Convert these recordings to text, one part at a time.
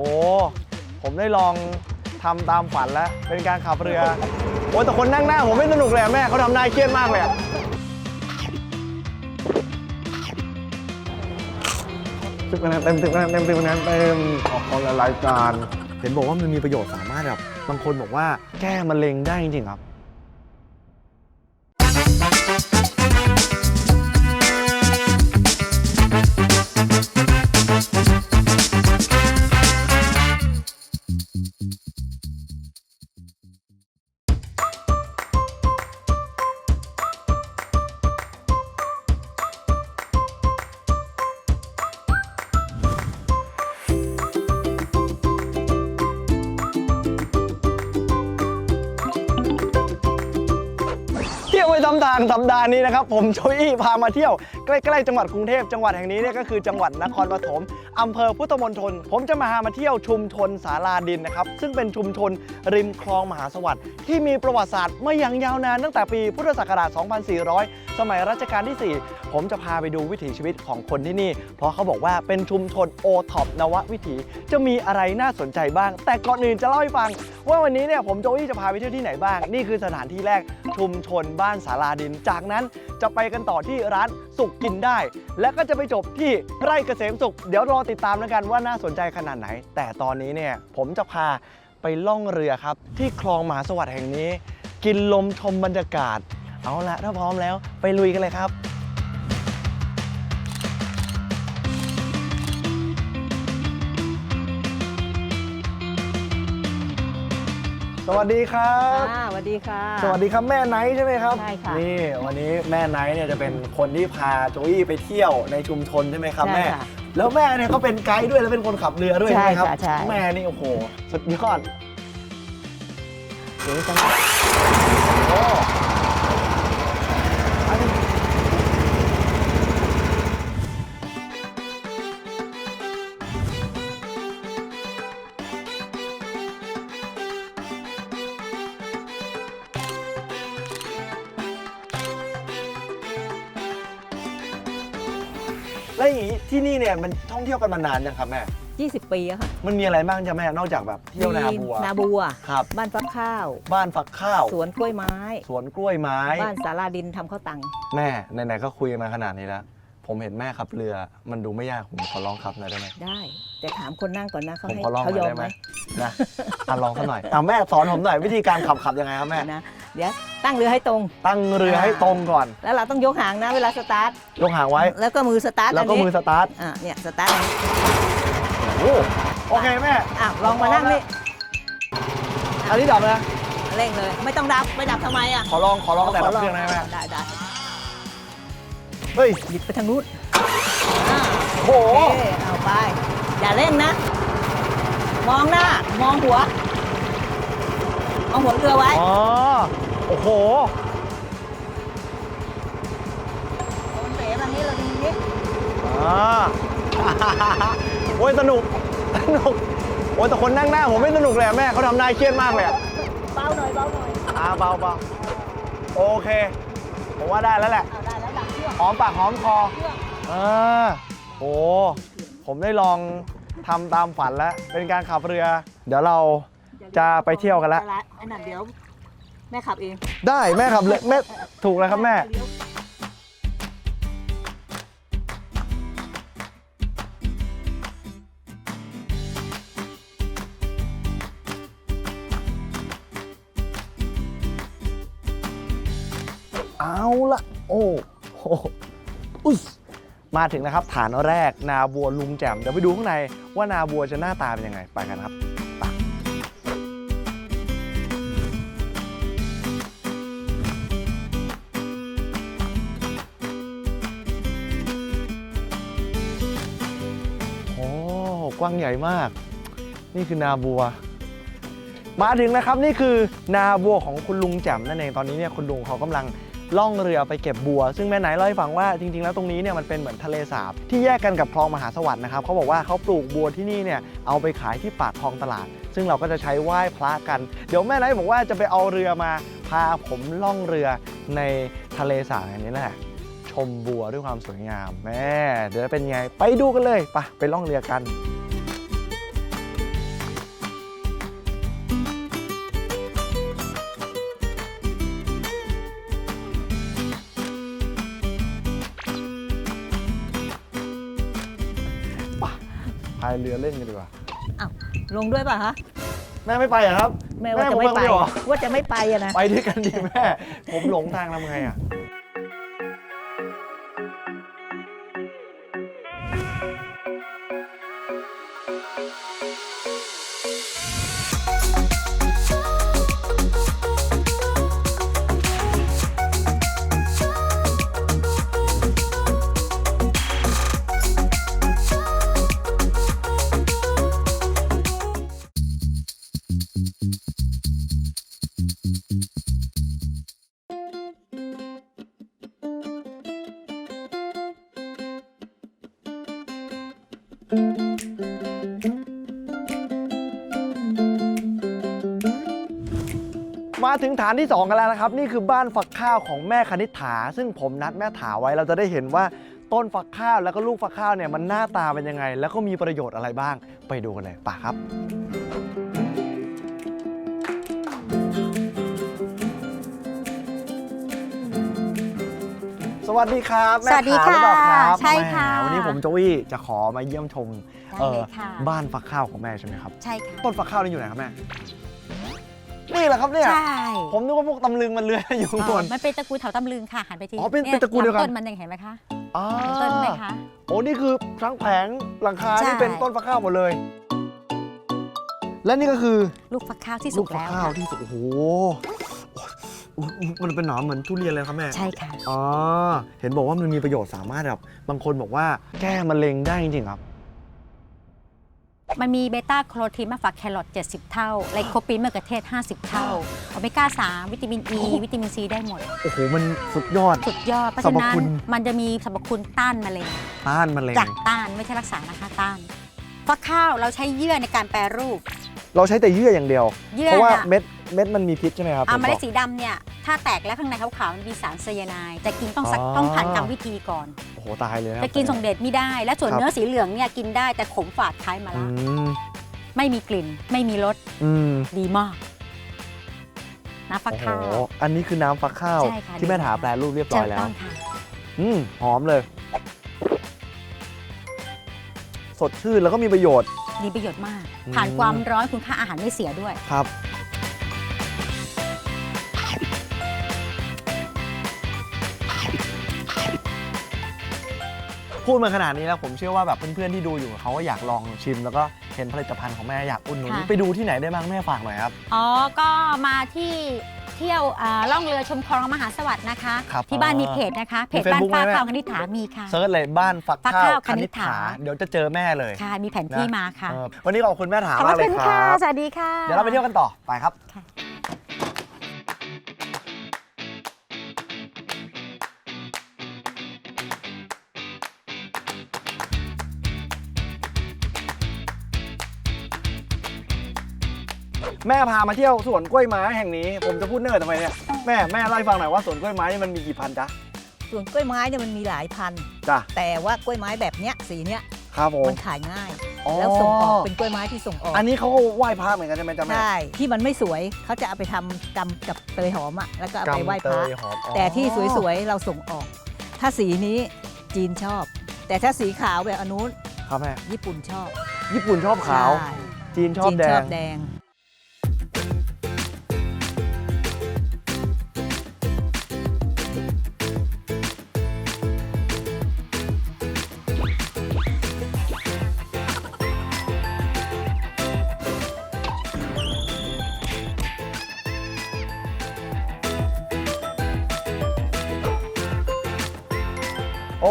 อ้ผมได้ลองทำตามฝันแล้ว เป็นการขับเรือ โอ้แต่คนนั่งหน้าผมไม่สนุกเลยอะแม่เขาทำหน้าเครียดมากเลยอะสิบคะแนนเต็มสิบคะแนนเต็มสิบคะแนนเต็มออกคนละรายการ เห็นบอกว่ามันมีประโยชน์สามารถแบบบางคนบอกว่าแก้มะเร็งได้จริงๆครับ เที่ยวไปตามทางสัปดาห์นี้นะครับ ผมโจอี้พามาเที่ยวใกล้ๆจังหวัดกรุงเทพจังหวัดแห่งนี้เนี่ยก็คือจังหวัดนครปฐมอำเภอพุทธมณฑลผมจะมาพามาเที่ยวชุมชนสาราดินนะครับ ซึ่งเป็นชุมชนริมคลองมหาสวัสดิ์ที่มีประวัติศาสตร์มาอย่างยาวนานตั้งแต่ปีพุทธศักราช 2400 สมัยรัชกาลที่ 4 ผมจะพาไปดูวิถีชีวิตของคนที่นี่ เพราะเขาบอกว่าเป็นชุมชนโอท็อปนววิถีจะมีอะไรน่าสนใจบ้าง แต่ก่อนอื่นจะเล่าให้ฟัง ว่าวันนี้เนี่ยผมโจอี้จะพาไปเที่ยวที่ไหนบ้าง นี่คือสถานที่แรกชุมชนบ้านสาราดิน จากนั้นจะไปกันต่อที่ร้านสุกกินได้ และก็จะไปจบที่ไร่เกษมสุข เดี๋ยวรอติดตามแล้วกันว่าน่าสนใจขนาดไหน แต่ตอนนี้เนี่ยผมจะพาไปล่องเรือครับ ที่คลองมหาสวัสดิ์แห่งนี้ กินลมชมบรรยากาศ เอาละถ้าพร้อมแล้วไปลุยกันเลยครับ สวัสดีครับ ค่ะสวัสดีค่ะ สวัสดีครับแม่ไนท์ใช่ไหมครับใช่ค่ะ นี่วันนี้แม่ไนท์เนี่ยจะเป็นคนที่พาโจอี้ไปเที่ยวในชุมชนใช่ไหมครับใช่แม่ค่ะ แล้วแม่เนี่ยก็เป็นไกด์ด้วยแล้วเป็นคนขับเรือด้วยใช่ไหมครับ ใช่ค่ะใช่ แม่นี่โอ้โห สุดยอด เดี๋ยวจะโเนี่ยมันท่องเที่ยวกันมานานยังครับแม่ 20 ปีอะค่ะมันมีอะไรบ้างจ้ะแม่นอกจากแบบเที่ยวนาบัว มีนาบัว ครับ บ้านฟักข้าว บ้านฝักข้าว สวนกล้วยไม้ สวนกล้วยไม้ บ้านสาราดินทำข้าวตัง แม่ไหนๆก็คุยมาขนาดนี้แล้ว ผมเห็นแม่ขับเรือ มันดูไม่ยากผมขอลองขับหน่อยได้ไหม ได้ แต่ถามคนนั่งก่อนนะเขาผมให้ขอลองหเขาน่ยออยมได้ไหไหมมนะอะลองสักหน่อยอะแม่สอนผมหน่อยวิธีการขับขับยังไงครับแม่ นะ เดี๋ยว ตั้งเรือให้ตรง ตั้งเรือให้ตรงก่อน แล้วเราต้องยกหางนะเวลาสตาร์ทยกหางไว้ แล้วก็มือสตาร์ทแล้วก็นนี้มือสตาร์ทอะเนี่ยสตาร์ทอันนี้โอ้โอเคแม่อะลองมานั่งนี่อันนี้ดับนะเร่งเลย ไม่ต้องดับไม่ดับทำไมอะขอลองขอลองแต่ดับเครื่องได้ไหมแม่ได้ได้เฮ้ยบิดไปทางนู้นอ่าโอ้โหโอเคเอาไป อย่าเร่งนะ มองหน้ามองหัวมองหัวเรือไว้อ๋อ โอ้โหมันเป๋แบบนี้เราดีนี้อ่า โอ้ยสนุก สนุก โอ้ยแต่คนนั่งหน้าผมไม่สนุกเลยอะแม่เขาทำหน้าเครียดมากเลยอะ เบาหน่อยเบาหน่อยอ่าเบาเบาโอเค ผมว่าได้แล้วแหละ เอาได้แล้วดับเครื่องหอมปากหอมคอเครื่องอ่าโอ้ผมได้ลองทำตามฝันแล้ว เป็นการขับเรือ เดี๋ยวเราจะไปเที่ยวกันละไอ้นั่นเดี๋ยว แม่ขับเองได้แม่ขับเลยแม่ถูกแล้วครับแม่ เอาละโอ้โหอุ๊สมาถึงนะครับ ฐานแรกนาบัวลุงแจ่มเดี๋ยวไปดูข้างในว่านาบัวจะหน้าตาเป็นยังไงไปกันครับ กว้างใหญ่มาก นี่คือนาบัว มาถึงนะครับนี่คือนาบัวของคุณลุงแจ่มนั่นเองตอนนี้เนี่ยคุณลุงเขากำลังล่องเรือไปเก็บบัว ซึ่งแม่ไหนเล่าให้ฟังว่าจริงๆ แล้วตรงนี้เนี่ยมันเป็นเหมือนทะเลสาบ ที่แยกกันกับคลองมหาสวัสดิ์นะครับเขาบอกว่าเขาปลูกบัวที่นี่เนี่ยเอาไปขายที่ปากคลองตลาด ซึ่งเราก็จะใช้ไหว้พระกัน เดี๋ยวแม่ไหนบอกว่าจะไปเอาเรือมาพาผมล่องเรือในทะเลสาบแห่งนี้แหละชมบัวด้วยความสวยงามแม่เดี๋ยวจะเป็นไง ไปดูกันเลยไปไปล่องเรือกัน ล่นกันดีกว่าอ้าวลงด้วยป่ะฮะแม่ไม่ไปเหรอครับแม่ว่าจะไม่ผไปคนเดียวเหรอว่าจะไม่ไปอะนะ ไปด้วยกันดีแม่ ผมหลงทางทำไงอะ มาถึงฐานที่ 2 กันแล้วนะครับ นี่คือบ้านฝักข้าวของแม่คณิษฐา ซึ่งผมนัดแม่ถาไว้เราจะได้เห็นว่าต้นฝักข้าวแล้วก็ลูกฝักข้าวเนี่ยมันหน้าตาเป็นยังไง แล้วก็มีประโยชน์อะไรบ้าง ไปดูกันเลยป่ะครับ วัสดีครับแม่สวัสดีถาหรือเปล่าครับค่ะใช่ค่ะแหมวันนี้ผมโจวี่จะขอมาเยี่ยมชมได้เอ่เลอยค่ะบ้านฝักข้าวของแม่ใช่ไหมครับ ใช่ค่ะต้นฝักข้าวนี่อยู่ไหนครับแม่นี่แหละครับเนี่ย ใช่ผมนึกว่าพวกตำลึงมันเลื้อยอยู่ข้างบน มันเป็นตระกูลเถาตำลึงค่ะหันไปทีอ๋อเป็นเป็นตระกูลเดียวกันต้นมันยังเห็นไหมคะอ่าต้นไหมคะ โอ้นี่คือทั้งแผงหลังคาใช่ที่เป็นต้นฟักข้าวหมดเลย และนี่ก็คือลูกฟักข้าวที่ลูสุกกฟักแล้วข้าวค่ะที่สุกโอ้โหโอ้ยมันเป็นหนามเหมือนทุเรียนเลยครับแม่ ใช่ค่ะ อ๋อ เห็นบอกว่ามันมีประโยชน์สามารถแบบบางคนบอกว่าแก้มะเร็งได้จริงๆครับ มันมีเบต้าโคโรทีนมากกว่าแครอท70 เท่าไลโคปีนมะเขือเทศ 50 เท่าโอเมก้า 3 วิตามินอ e, ีวิตามินซีได้หมด โอ้โห มันสุดยอด สุดยอด เพราะสรฉะรพนั้นคุณมันจะมีสรรพคุณต้านมะเร็งต้านมะเร็ง จากต้านไม่ใช่รักษานะคะต้านฟักข้าวเราใช้เยื่อในการแปรรูป เราใช้แต่เยื่ออย่างเดียว เยื่อเพราะว่าน่ะ เม็ดเม็ดมันมีพิษใช่ไหมครับอ่าผมเมบล็อดกสีดำเนี่ยถ้าแตกแล้วข้างในขาวๆมันมีสารไซยาไนด์จะกินต้องสักอ๋อ ต้องผ่านกรรมวิธีก่อน โอ้โหตายเลยนะจะกินส่งเดชไม่ได้ และส่วนครับ เนื้อสีเหลืองเนี่ยกินได้แต่ขมฝาดคล้ายมะอืระมไม่มีกลิ่น ไม่มีรสอืมดีมากน้ำฟักโอ้โหข้าว อันนี้คือน้ำฟักข้าว ใช่ค่ะ ที่แม่ถาแปลรูปเรียบร้อยแล้วถูกต้องค่ะอืมหอมเลย สดชื่นแล้วก็มีประโยชน์ มีประโยชน์มากอืมผ่านความร้อนคุณค่าอาหารไม่เสียด้วย ครับ พูดมาขนาดนี้แล้วผมเชื่อว่าแบบเพื่อนๆที่ดูอยู่เขาก็อยากลองชิม แล้วก็เห็นผลิตภัณฑ์ของแม่อยากอุ่นหนุนค่ะ ไปดูที่ไหนได้บ้างแม่ฝากหน่อยครับ อ๋อ ก็มาที่ เที่ยวอ่าล่องเรือชมคลองมหาสวัสดิ์นะคะ ครับที่บ้านอ๋อมีเพจนะคะ เพจมีบ้าน Facebook ป้าไหมข้าวคณิษฐามีค่ะ เซิร์ชเลยบ้านฟักฟักข้าวข้าวคคณิณิษษฐาฐา เดี๋ยวจะเจอแม่เลยค่ะ มีแผนที่มาค่ะ เออวันนี้ขอบคุณแม่ถาขอบมากเลคุยณคค่ะ รับ สวัสดีค่ะ เดี๋ยวเราไปเที่ยวกันต่อไปครับ ค่ะ แม่พามาเที่ยวสวนกล้วยไม้แห่งนี้ ผมจะพูดเนิ่นทำไมเนี่ย แม่แม่เล่าให้ฟังหน่อยว่าสวนกล้วยไม้นี่มันมีกี่พันธุ์จ๊ะ ส่วนกล้วยไม้เนี่ยมันมีหลายพันธุ์จ้ะ แต่ว่ากล้วยไม้แบบเนี้ยสีเนี้ยครับผม มันขายง่าย อ๋อ แล้วส่งออกเป็นกล้วยไม้ที่ส่งออกอันนี้เขาก็ไหว้พระเหมือนกันใช่ไหมจ๊ะแม่ ใช่ที่มันไม่สวยเขาจะเอาไปทำกำกับเตยหอมอะแล้วก็เอาไปไหว้พกำเตระยหอมอ๋อแต่ที่สวยๆ เราส่งออก ถ้าสีนี้จีนชอบ แต่ถ้าสีขาวแบบอนนุนครับแม่ญี่ปุ่นชอบญี่ปุ่นชอบขาว ใช่จีนชอบจีนแดชอง บแดง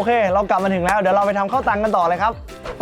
โอเค เรากลับมาถึงแล้ว เดี๋ยวเราไปทำข้าวตังกันต่อเลยครับ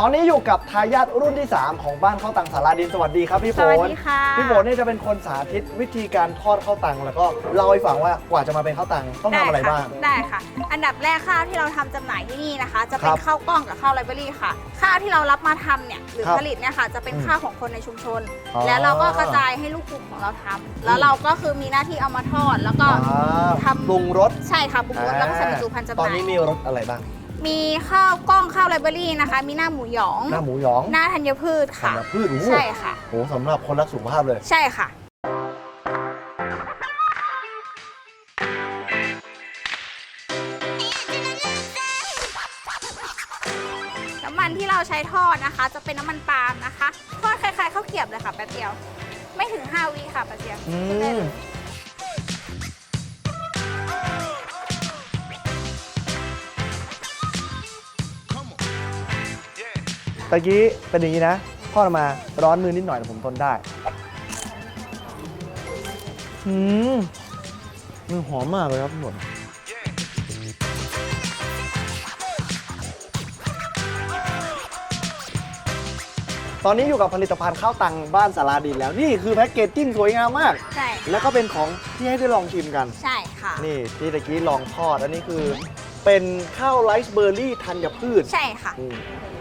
ตอนนี้อยู่กับทายาทรุ่นที่ 3 ของบ้านข้าวตังสาราดินสวัสดีครับพี่ฝสวัสนดีค่ะ พี่ฝนเนี่ยจะเป็นคนสาธิตวิธีการทอดข้าวตังแล้วก็เล่าให้ฟังว่ากว่าจะมาเป็นข้าวตังต้องทำอะไรด้ค่บ้าง ได้ค่ะ อันดับแรกข้าวที่เราทำจำหน่ายที่นี่นะคะ จะเป็ครันบข้าวกล้องกับข้าวไรเบอรี่ค่ะ ข้าวที่เรารับมาทำเนี่ยหรือครับผลิตเนี่ยค่ะ จะเป็นอืมข้าวของคนในชุมชน อ๋อแล้วเราก็กระจายให้ลูกกลุ่มของเราทำแล้วเราก็คือมีหน้าที่เอามาทอดแล้วก็อ่าทำปรุงรส ใช่ค่ะปรุงรสแล้วก็ใส่บรรจุภัณฑ์จำหตอนน่ายนี้มีรสอะไรบ้าง มีข้าวกล้องข้าวไรเบอรี่นะคะ มีหน้าหมูหยอง หน้าหมูหยองหน้าธัญพืชค่ะ ธัญพืชโอ้โหใช่ค่ะโหสำหรับคนรักสุขภาพเลย ใช่ค่ะ น้ำมันที่เราเราใช้ทอดนะคะ จะเป็นน้ำมันปาล์มนะคะ ทอดคล้ายๆข้าวเกรียบเลยค่ะแป๊บเดียว ไม่ถึง 5วิค่ะแป๊บเดียวอืขึ้นได้ม ตะกี้เป็นอย่างนี้นะทอดออกมาร้อนมือนิดหน่อยแต่ผมทนได้อืมมันหอมมากเลยครับทุกคนตอนนี้อยู่กับผลิตภัณฑ์ข้าวตังบ้านสาราดินแล้ว นี่คือแพ็กเกจจิ้งสวยงามมาก ใช่ แล้วก็เป็นของที่ให้ได้ลองชิมกัน ใช่ค่ะ นี่ที่ตะกี้ลองทอดอันนี้คือ เป็นข้าวไรซ์เบอร์รี่ธัญพืช ใช่ค่ะ อืมอืม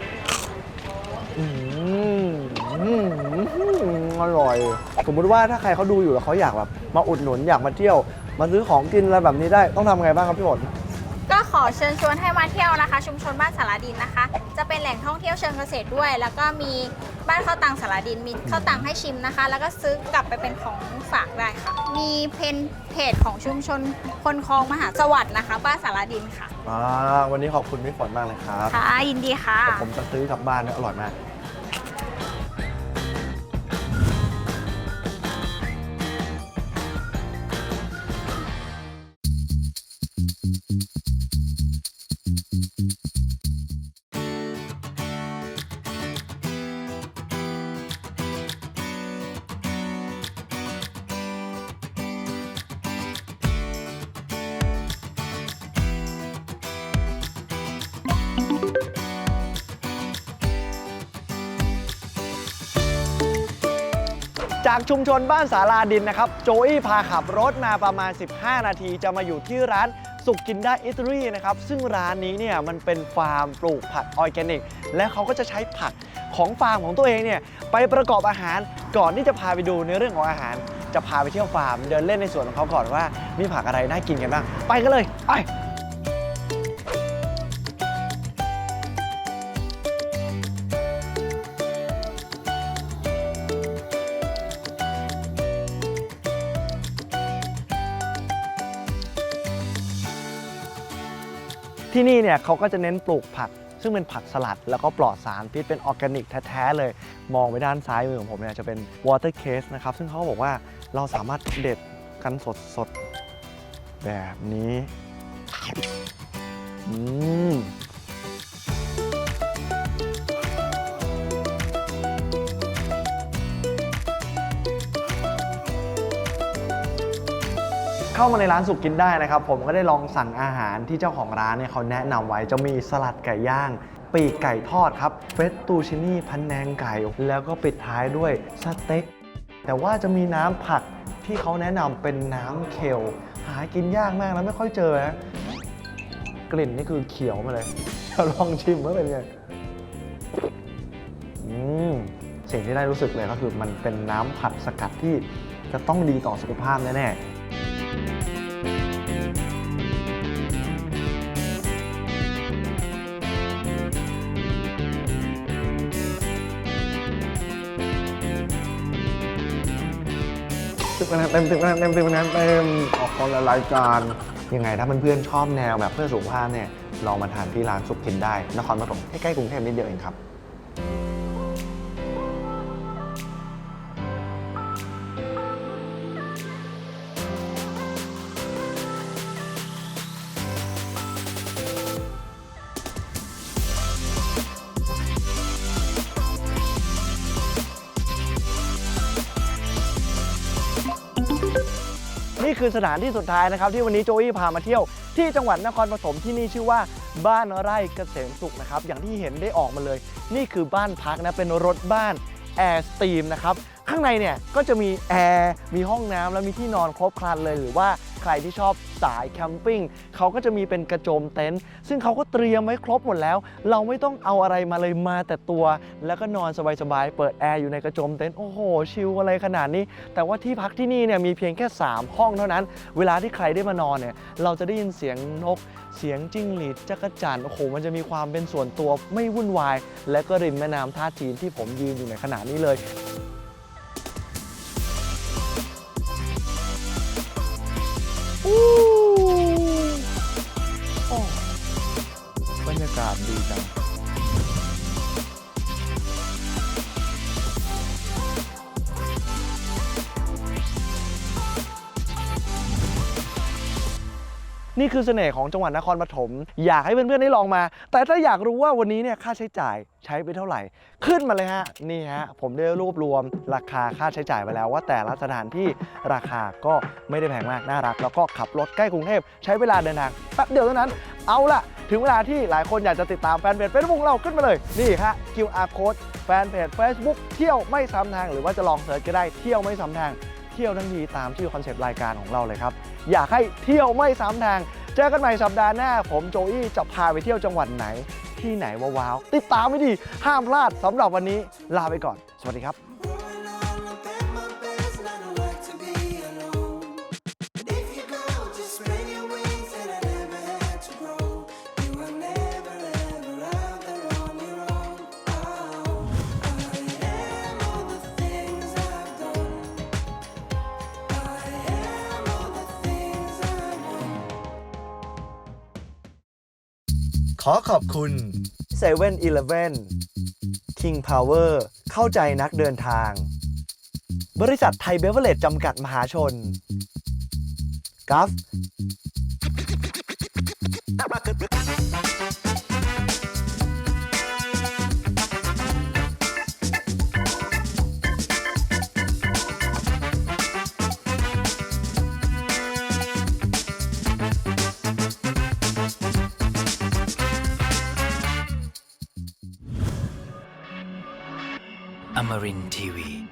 อืมอืมอร่อย สมมุติว่าถ้าใครเขาดูอยู่แล้วเขาอยากแบบมาอุดหนุนอยากมาเที่ยว มาซื้อของกินอะไรแบบนี้ได้ต้องทำไงบ้างครับพี่ฝนก็ขอเชิญชวนให้มาเที่ยวนะคะ ชุมชนบ้านสารดินนะคะ จะเป็นแหล่งท่องเที่ยวเชิงเกษตรด้วย แล้วก็มีบ้านข้าวตังสารดินมีข้าวตังให้ชิมนะคะ แล้วก็ซื้อกลับไปเป็นของฝากได้ค่ะ มีเพนเพจของชุมชนคนคลองมหาสวัสดิ์นะคะ บ้านสารดินค่ะอ่าวันนี้ขอบคุณพี่ฝนมากเลยครับค่ะยินดีค่ะแต่ผมจะซื้อกลับบ้านเนี่ยอร่อยมาก จากชุมชนบ้านสาราดินนะครับโจอี้พาขับรถมาประมาณ 15 นาที จะมาอยู่ที่ร้านสุกกินได้อิตาลีนะครับซึ่งร้านนี้เนี่ยมันเป็นฟาร์มปลูกผักออร์แกนิก และเขาก็จะใช้ผักของฟาร์มของตัวเองเนี่ยไปประกอบอาหารก่อนที่จะพาไปดูในเรื่องของอาหาร จะพาไปเที่ยวฟาร์ม เดินเล่นในสวนของเขาก่อนว่ามีผักอะไรน่ากินกันบ้างไปกันเลยไป ที่นี่เนี่ยเขาก็จะเน้นปลูกผัก ซึ่งเป็นผักสลัด แล้วก็ปลอดสารพิษเป็นออร์แกนิกแท้ๆเลย มองไปด้านซ้ายมือของผมเนี่ยจะเป็นวอเตอร์เคสนะครับ ซึ่งเขาบอกว่าเราสามารถเด็ดกันสดๆแบบนี้อืม เข้ามาในร้านสุกกินได้นะครับ ผมก็ได้ลองสั่งอาหารที่เจ้าของร้านเนี่ยเขาแนะนำไว้จะมีสลัดไก่ย่าง ปีกไก่ทอดครับเฟสตูชินี่พันแนงไก่ แล้วก็ปิดท้ายด้วยสเต็ก แต่ว่าจะมีน้ำผักที่เขาแนะนำเป็นน้ำเคลหากินยากมากแล้วไม่ค่อยเจอนะกลิ่นนี่คือเขียวมาเลยจะลองชิมว่าเป็นไง อืมสิ่งที่ได้รู้สึกเลยก็คือมันเป็นน้ำผัดสกัดที่จะต้องดีต่อสุขภาพแน่ๆ สิบคะแนเต็มสิบคะแนเต็มสิบคะแนเต็มออกคนละรายการยังไงถ้าเพื่อนๆชอบแนวแบบเพื่อสุขภาพเนี่ยลองมาทานที่ร้านสุขกินได้นครปฐมใกล้ๆกรุงเทพนิดเดียวเองครับ คือสถานที่สุดท้ายนะครับที่วันนี้โจวี่พามาเที่ยวที่จังหวัดนครปฐมที่นี่ชื่อว่าบ้านไร่เกษมสุขนะครับอย่างที่เห็นได้ออกมาเลย นี่คือบ้านพักนะเป็นรถบ้านแอร์สตรีมนะครับข้างในเนี่ยก็จะมีแอร์มีห้องน้ำแล้วมีที่นอนครบครันเลยหรือว่า รที่ชอบสายแคมปิ้งเขาก็จะมีเป็นกระโจมเต็นท์ซึ่งเขาก็เตรียมไว้ครบหมดแล้ว เราไม่ต้องเอาอะไรมาเลยมาแต่ตัว แล้วก็นอนสบายๆเปิดแอร์อยู่ในกระโจมเต็นท์โอ้โหชิลอะไรขนาดนี้ แต่ว่าที่พักที่นี่เนี่ยมีเพียงแค่ 3 ห้องเท่านั้น เวลาที่ใครได้มานอนเนี่ยเราจะได้ยินเสียงนกเสียงจิ้งหรีดจักรจั่นโอ้โหมันจะมีความเป็นส่วนตัวไม่วุ่นวาย และก็ริมแม่น้ำท่าจีนที่ผมยืนอยู่ในขณะนี้เลย บรรยากาศดีจัง นี่คือเสน่ห์ของจังหวัดนครปฐมอยากให้เพื่อนๆได้ลองมา แต่ถ้าอยากรู้ว่าวันนี้เนี่ยค่าใช้จ่ายใช้ไปเท่าไหร่ ขึ้นมาเลยฮะนี่ฮะผมได้รวบรวมราคาค่าใช้จ่ายไปแล้วว่าแต่ละสถานที่ราคาก็ไม่ได้แพงมากน่ารัก แล้วก็ขับรถใกล้กรุงเทพใช้เวลาเดินทางแป๊บเดียวเท่านั้นเอาล่ะ ถึงเวลาที่หลายคนอยากจะติดตามแฟนเพจเฟซบุ๊กเราขึ้นมาเลย นี่ฮะ QR code แฟนเพจ Facebook เที่ยวไม่ซ้ำทาง หรือว่าจะลองเสิร์ชก็ได้เที่ยวไม่ซ้ำทาง ที่ยวทั้งทีตามชื่อคอนเซปต์รายการของเราเลยครับ อยากให้เที่ยวไม่ซ้ำทาง เจอกันใหม่สัปดาห์หน้า ผมโจอี้จะพาไปเที่ยวจังหวัดไหน ที่ไหนว้าวๆติดตามไม่ดีห้ามพลาดสำหรับวันนี้ลาไปก่อน สวัสดีครับ อขอบคุณ7 e เ e ่ e อ King Power เข้าใจนักเดินทาง บริษัทไทยเบเวอร์เลจจำกัดมหาชนกัฟ Tamarin Tiwi.